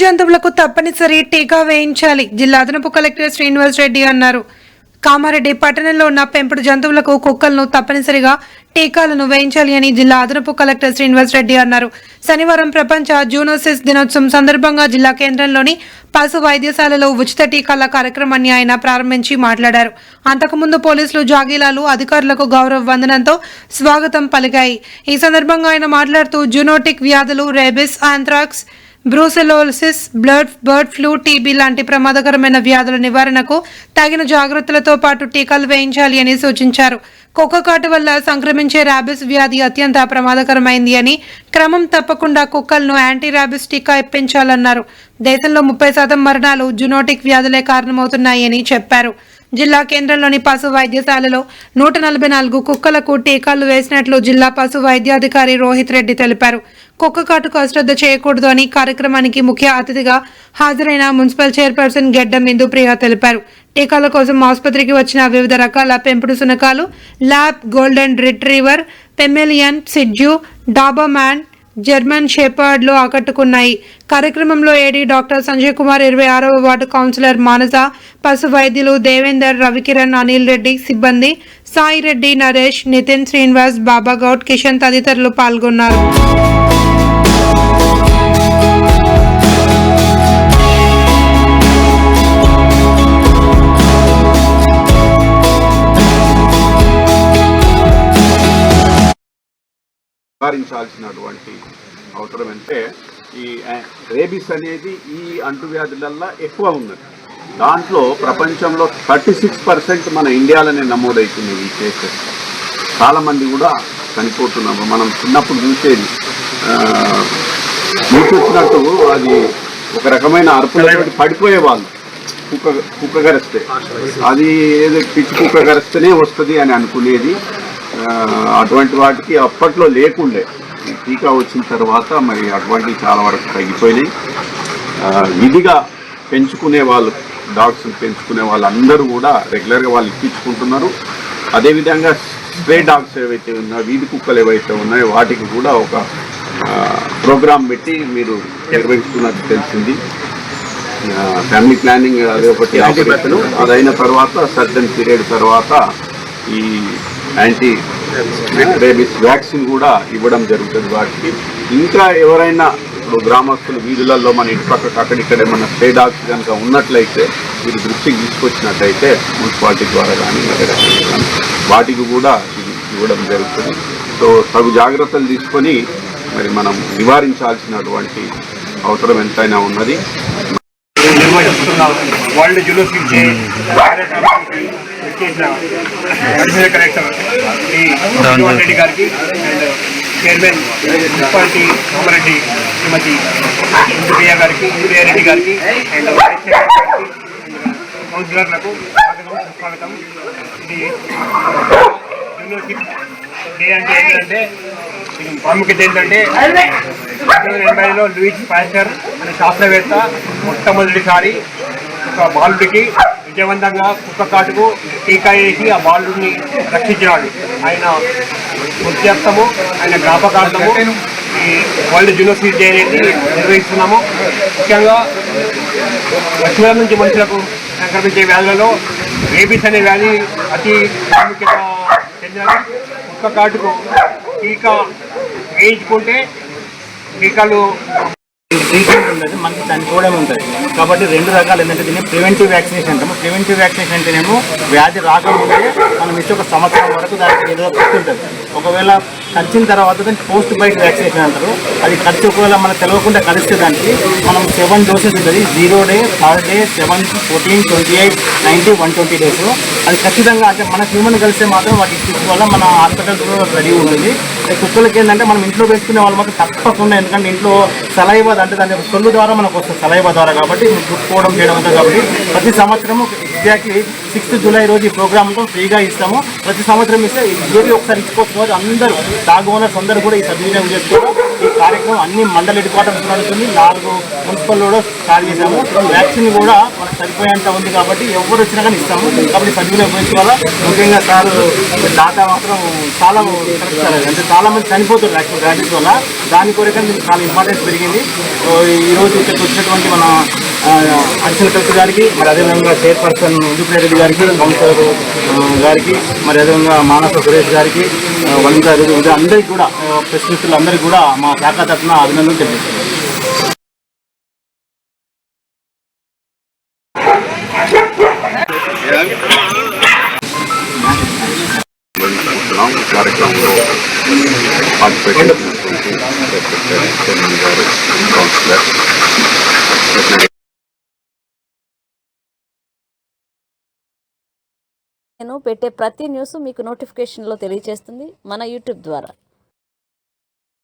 జంతువులకు తప్పనిసరి టీకా వేయించాలి. జిల్లా అదనపు కలెక్టర్ శ్రీనివాస్ రెడ్డి అన్నారు. కామారెడ్డి పట్టణంలో ఉన్న పెంపుడు జంతువులకు కుక్కలను తప్పనిసరిగా టీకాలను వేయించాలి అని జిల్లా అదనపు కలెక్టర్ శ్రీనివాస్ రెడ్డి అన్నారు. శనివారం ప్రపంచ జూనోసిస్ దినోత్సవం సందర్భంగా జిల్లా కేంద్రంలోని పశు వైద్యశాలలో ఉచిత టీకాల కార్యక్రమాన్ని ఆయన ప్రారంభించి మాట్లాడారు. అంతకుముందు పోలీసులు జాగీలాలు అధికారులకు గౌరవ వందనంతో స్వాగతం పలికాయి. ఈ సందర్భంగా ఆయన మాట్లాడుతూ జూనోటిక్ వ్యాధులు rabies anthrax brucellosis blood bird flu TB లాంటి ప్రమాదకరమైన వ్యాధుల నివారణకు తగిన జాగ్రత్తలతో పాటు టీకాలు వేయించాలి అని సూచించారు. కుక్కకాటు వల్ల సంక్రమించే ర్యాబిస్ వ్యాధి అత్యంత ప్రమాదకరమైంది అని క్రమం తప్పకుండా కుక్కలను యాంటీ ర్యాబిస్ టీకా ఇప్పించాలన్నారు. దేశంలో ముప్పై శాతం మరణాలు జునోటిక్ వ్యాధులే కారణమవుతున్నాయని చెప్పారు. జిల్లా కేంద్రంలోని పశు వైద్యశాలలో నూట నలభై నాలుగు కుక్కలకు టీకాలు వేసినట్లు జిల్లా పశు వైద్యాధికారి రోహిత్ రెడ్డి తెలిపారు. కుక్క కాటుకు అశ్రద్ధ చేయకూడదు అని కార్యక్రమానికి ముఖ్య అతిథిగా హాజరైన మున్సిపల్ చైర్పర్సన్ గెడ్డం ఇందుప్రియ తెలిపారు. టీకాల కోసం ఆసుపత్రికి వచ్చిన వివిధ రకాల పెంపుడు శునకాలు lab golden retriever pomeranian shih tzu doberman German షెపర్డ్లు ఆకట్టుకున్నాయి. కార్యక్రమంలో ఏడీ డాక్టర్ సంజయ్ కుమార్ ఇరవై ఆరవ వార్డు కౌన్సిలర్ మానస పశు వైద్యులు దేవేందర్ రవికిరణ్ అనిల్ రెడ్డి సిబ్బంది సాయి రెడ్డి నరేష్ నితిన్ శ్రీనివాస్ బాబాగౌడ్ కిషన్ తదితరులు పాల్గొన్నారు. నివారించాల్సినటువంటి అవసరం అంటే ఈ రేబీస్ రేబిస్ అనేది ఈ అంటువ్యాధులల్లో ఎక్కువ ఉన్నది. దాంట్లో ప్రపంచంలో థర్టీ సిక్స్ పర్సెంట్ మన ఇండియాలోనే నమోదవుతుంది ఈ కేసెస్. చాలామంది కూడా చనిపోతున్నారు. మనం చిన్నప్పుడు చూసేది. చూసినట్టు అది ఒక రకమైన అరుపులతోటి పడిపోయే వాళ్ళు కుక్క కుక్క గరిస్తే. అది ఏదో పిచ్చి కుక్క గరిస్తేనే వస్తుంది అని అనుకునేది. అటువంటి వాటికి అప్పట్లో లేకుండే. టీకా వచ్చిన తర్వాత మరి అటువంటివి చాలా వరకు తగ్గిపోయినాయి. విధిగా పెంచుకునే వాళ్ళు డాగ్స్ పెంచుకునే వాళ్ళందరూ కూడా రెగ్యులర్గా వాళ్ళు ఇప్పించుకుంటున్నారు. అదేవిధంగా స్ప్రే డాగ్స్ ఏవైతే ఉన్నాయో వీధి కుక్కలు ఏవైతే ఉన్నాయో వాటికి కూడా ఒక ప్రోగ్రామ్ పెట్టి మీరు నిర్వహిస్తున్నట్టు తెలిసింది. ఫ్యామిలీ ప్లానింగ్ అదే ఒకటి ఆపరేషన్. అదైన తర్వాత సర్జన్ పీరియడ్ తర్వాత ఈ యాంటీ రేబిస్ వ్యాక్సిన్ కూడా ఇవ్వడం జరుగుతుంది వాటికి. ఇంకా ఎవరైనా ఇప్పుడు గ్రామస్తులు వీధులలో మన ఇంటి పక్కకు అక్కడిక్కడ ఏమన్నా స్టే డాగ్స్ కనుక ఉన్నట్లయితే మీరు దృష్టికి తీసుకొచ్చినట్లయితే మున్సిపాలిటీ ద్వారా కానీ వాటికి కూడా ఇది ఇవ్వడం జరుగుతుంది. సో తగు జాగ్రత్తలు తీసుకొని మరి మనం నివారించాల్సినటువంటి అవసరం ఎంతైనా ఉన్నది. నిర్వహిస్తున్నాం world zoonotic additional collector Jaganmohan Reddy గారికి and chairman municipality Somareddy Shrimati Indrapriya గారికి ఇంద్రప్రియ రెడ్డి గారికి అండ్ కౌన్సిలర్లకు స్వాగతం సుస్వాగతం. ఇది జూలోసిక్ డే అంటే ఏంటంటే ప్రాముఖ్యత ఏంటంటే ఎనభైలో లూయిస్ పాస్టర్ అనే శాస్త్రవేత్త మొట్టమొదటిసారి ఒక బాలుడికి విజయవంతంగా కుక్క కాటుకు టీకా వేసి ఆ బాలుడిని రక్షించినాడు. ఆయన వృత్యార్థము ఆయన జ్ఞాపకార్థము ఈ వరల్డ్ జూనోసిస్ డే అనేది నిర్వహిస్తున్నాము. ముఖ్యంగా పశువుల నుంచి మనుషులకు సంక్రమించే వ్యాధులలో రేబీస్ అనే వ్యాధి అతి ప్రాముఖ్యత చెందినది. కుక్క కాటుకు టీకా వేయించుకుంటే టీకాలు ట్రీట్మెంట్ ఉండదు మనకి చనిపోవడం ఉంటుంది కాబట్టి రెండు రకాలు ఏంటంటే దీన్ని ప్రివెంటివ్ వ్యాక్సినేషన్ అంటాము. ప్రివెంటివ్ వ్యాక్సినేషన్ అంటేనేమో వ్యాధి రాకముందే మనం ఇచ్చే ఒక సంవత్సరం వరకు దానికి ఏదో ఉంటుంది ఒకవేళ కరిచిన తర్వాత దాన్ని పోస్ట్ బైట్ వ్యాక్సినేషన్ అంటారు. అది ఖర్చు ఒకవేళ మనం తెలియకుండా కలిస్తే దానికి మనం సెవెన్ డోసెస్ ఉంటుంది. Zero day third day seven fourteen twenty eight ninety one twenty days. అది ఖచ్చితంగా అంటే మన హ్యూమన్ కలిస్తే మాత్రం వాటి వల్ల మన హాస్పిటల్స్ రెడీ ఉంటుంది. కుక్కలకి ఏంటంటే మనం ఇంట్లో వేసుకునే వాళ్ళు మాత్రం తప్పకుండా ఎందుకంటే ఇంట్లో సలైవ అంటే దాని సొల్లు ద్వారా మనకు వస్తుంది సలైవ ద్వారా కాబట్టి గుర్తుకోవడం చేయడం కాబట్టి ప్రతి సంవత్సరం ఎగ్జాక్ట్లీ సిక్స్త్ జూలై రోజు ఈ ప్రోగ్రామ్తో ఫ్రీగా ఇస్తాము. ప్రతి సంవత్సరం ఇస్తే ఇయర్లీ ఒకసారి ఇచ్చుకోవచ్చు. అందరూ డాగ్ ఓనర్స్ అందరూ కూడా ఈ సద్వినియోగం చేసుకోవడం. ఈ కార్యక్రమం అన్ని మండల హెడ్ క్వార్టర్స్ నడుస్తుంది నాలుగు మున్సిపల్ కూడా స్టార్ట్ చేశాము. వ్యాక్సిన్ కూడా మనకు సరిపోయేంత ఉంది కాబట్టి ఎవరు వచ్చినా కానీ ఇస్తాము. కాబట్టి సద్వినియోగం చేసుకోవాలా? ముఖ్యంగా సార్ డాటా మాత్రం చాలా అంటే చాలా మంది చనిపోతారు వ్యాక్సిన్ వ్యాక్సిన్ వల్ల. దాని కొరకే చాలా ఇంపార్టెన్స్ పెరిగింది. ఈరోజు ఇక్కడికి వచ్చినటువంటి మన అడిషనల్ కలెక్టర్ గారికి మరి అదేవిధంగా చైర్పర్సన్ ఉదిప్రియ రెడ్డి గారికి కౌన్సిలర్ గారికి మరి అదేవిధంగా మానస సురేష్ గారికి వన్ వనిత అందరికీ కూడా ప్రెస్ మిత్రులందరికీ కూడా మా శాఖ తరఫున అభినందనలు తెలియజేస్తాను నేను పెట్టే ప్రతి న్యూస్ మీకు నోటిఫికేషన్లో తెలియజేస్తుంది మన యూట్యూబ్ ద్వారా.